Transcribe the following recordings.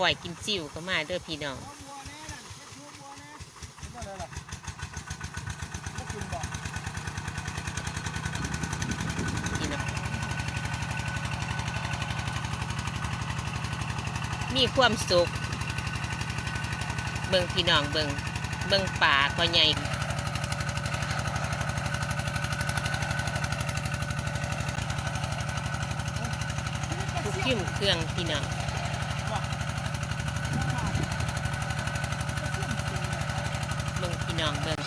ก่อยกินจิ้วก็มาเด้อพี่น้องพี่น้องมีความสุข เบิ่งพี่น้องเบิ่งเบิ่งป่าก็ใหญ่ทุกขิ้มเครื่องพี่น้อง เบิ่งพี่น้องเบิ่ง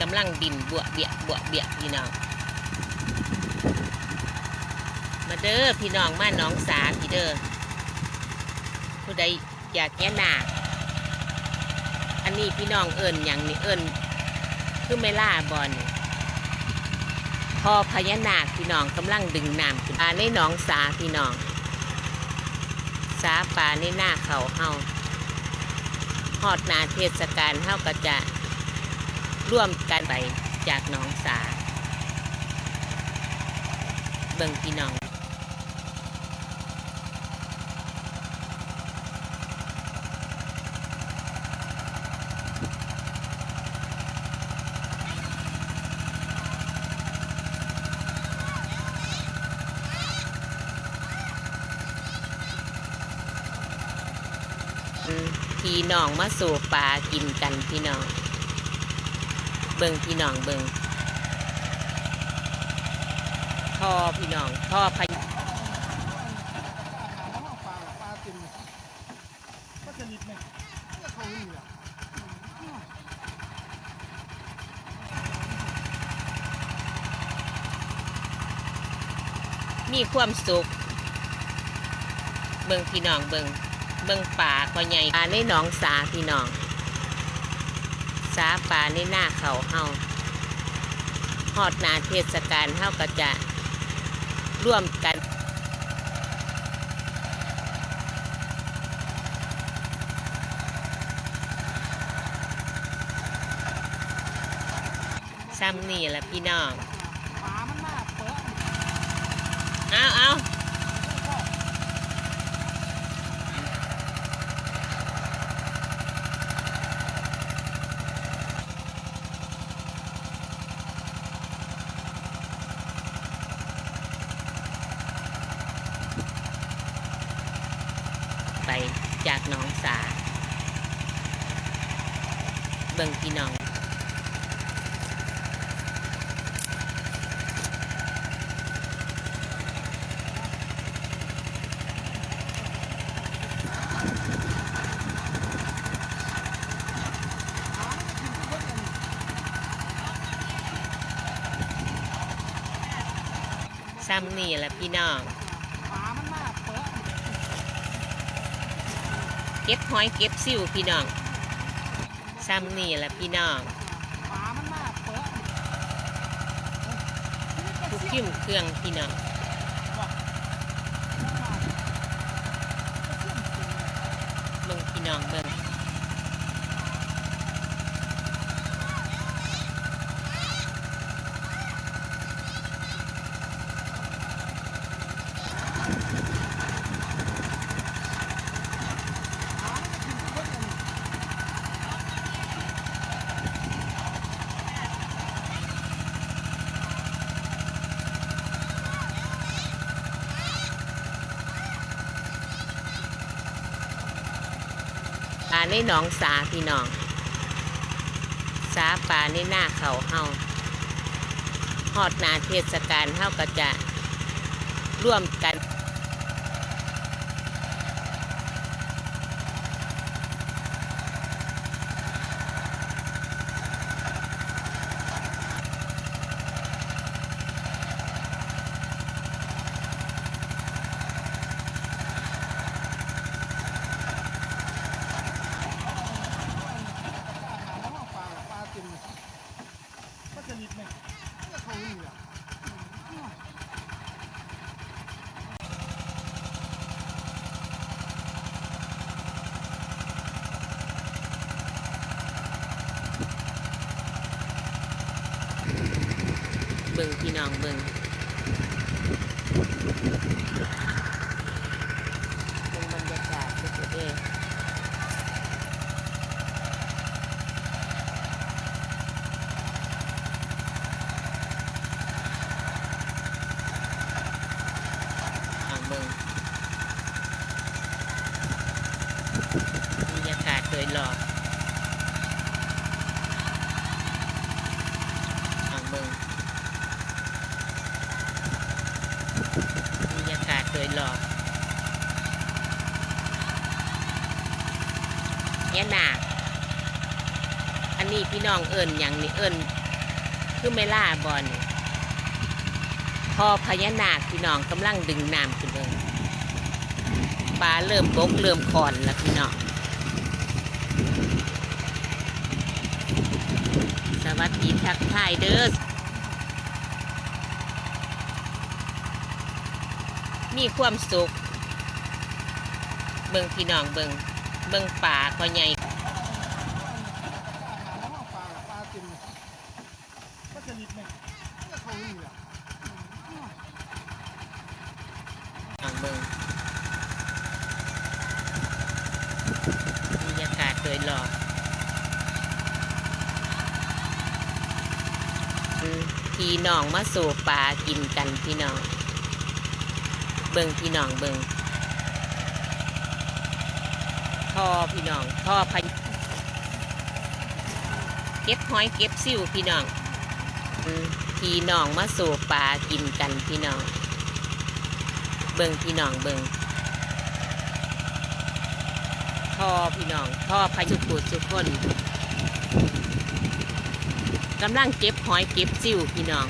กำลังดินบวเบียบวเบียพี่น้อง มาเด้อพี่น้องมาน้องสาพี่เด้อผู้ใด อยากแก่นาคอันนี้พี่น้องเอิญอย่างนี้เอิญคือไม่ล่าบอลพอพญานาคพี่น้องกำลังดึงน้ำขึ้นปลาในหนองสาพี่น้อง สาปลาในหน้าเขาเฮาฮอดนาเทศกาลเฮาก็จะร่วมกันไปจากหนองสา เบิ่งพี่น้อง อืม พี่น้องมาสู่ปลากินกันพี่น้อง เบิ่งพี่น้องเบิ่งท่อพี่น้องท่อพาเต็มก็จะนิดไหมก็เขาอยู่อะมีความสุข เบิ่งพี่น้องเบิ่ง เบิ่งป่าก็ใหญ่ป่าในหนองสาพี่น้อง สาป่าในหน้าเขาเฮาฮอดนาเทศกาลเฮาก็จะร่วมกันซ้ำนี่แหละพี่น้อง เอาเอาไป จากหน้องสา เบิ่งพี่น้องซ้ำนี่แหละพี่น้อง ปลามันมากเปิด เก็บหอยเก็บซิวพี่น้องซ้ำนี่แหละพี่น้องทุกขิ้มเครื่องพี่น้องเบิ่งพี่น้องเบิ่ง ในหนองสาพี่น้อง สาปลาในหน้าเขาเฮาฮอดนาเทศกาลเฮาก็จะร่วมกัน ปลาปลาเต็มก็จะนิดไหมก็เขาอยู่อะ บิ่งพี่น้องเบิ่งเบิ่งบรรยากาศสุดๆเด้อาเบิ่งบรรยากาศโดยรอบเอาเบิ่งบรร ยากาศโดยรอบเนี่ยนาอันนี้พี่น้องเอิญอย่างนี้เอิญคือไม่ล่าบอลพอพญานาคพี่น้องกำลังดึงน้ำขึ้นเลยปลาเริ่มบกเริ่มคอนแล้วพี่น้องสวัสดีทักทายเด้อ มีความสุข เบิ่งพี่น้องเบิ่งเบิ่งป่าก็ใหญ่ปลาปลากินปลาสลิดไหมก็เขาอยู่อะน้องเบิ่งบรรยากาศโดยรอบพี่น้องมาสู่ปลากินกันพี่น้อง เบิงพี่น้องเบิงท่อพี่น้องท่อพายเก็บหอยเก็บซิวพี่น้องพี่น้องมาสู่ปลากินกันพี่น้อง เบิงพี่น้องเบิงท่อพี่น้องท่อพายุกุสุกคนกำลังเก็บหอยเก็บซิวพี่น้อง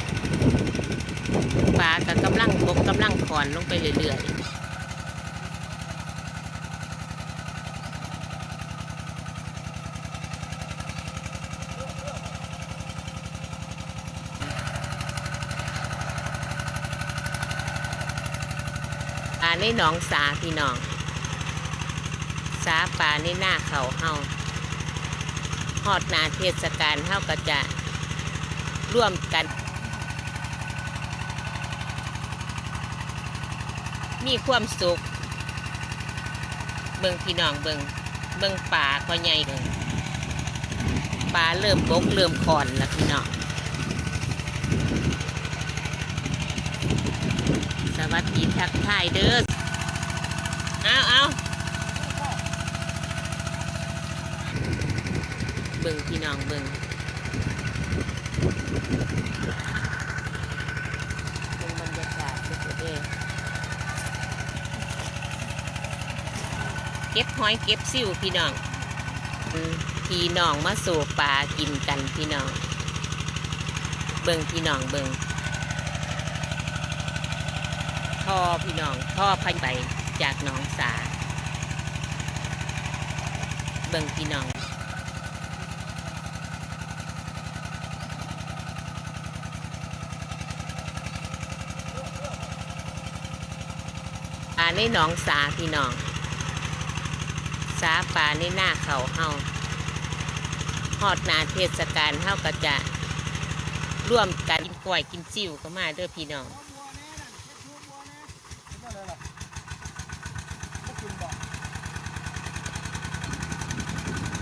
ปลาก็กำลังบกกำลังคอนลงไปเรื่อยๆปลาในหนองสาพี่น้อง สาปลาในหน้าเขาเฮาฮอดนาเทศกาลเฮาก็จะร่วมกัน มีความสุข เบิ่งพี่น้องเบิ่งเบิ่งป่าก็ใหญ่เลยป่าเริ่มบกเริ่มคอนแล้วพี่น้องสวัสดีทักทายเด้อเอาเอาเบิ่งพี่น้องเบิ่งเบิ่งบรรยากาศสุดๆเด้ เก็บหอยเก็บซิวพี่น้องพี่น้องมาสู่ปลากินกันพี่น้อง เบิ่งพี่น้องเบิ่งท่อพี่น้องท่อพันไปจากหนองสา เบิ่งพี่น้องปลาในหนองสาพี่น้อง สาปลาในหน้าเขาเฮาฮอดนาเทศกาลเฮาก็จะร่วมกันกินกล้วยกินจิ้วก็มาเด้อพี่น้อง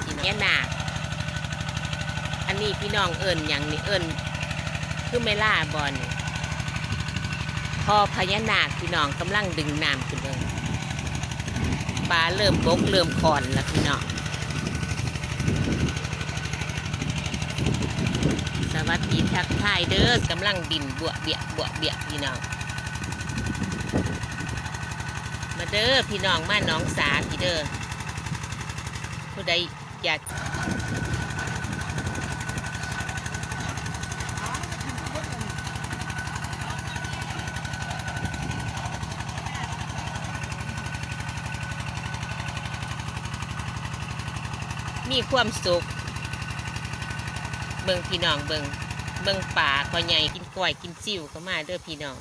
กินเน่ไม่ย่นาอันนี้พี่น้องเอิญอย่างนี้เอิญคือไม่ล่าบอลพอพญานาคพี่น้องกำลังดึงน้ำขึ้นเลย ปลาเริ่มบกเริ่มคอนแล้วพี่น้องสวัสดีทักทายเด้อกำลังบินบวเบียบวเบียพี่น้องมาเด้อพี่น้องมาหน้องสาพี่เด้อผู้ใดอยาก มีความสุข เบิ่งพี่น้องเบิ่งเบิ่งป่าก็ใหญ่กินกล้วยกินซิวก็มาเด้อพี่น้อง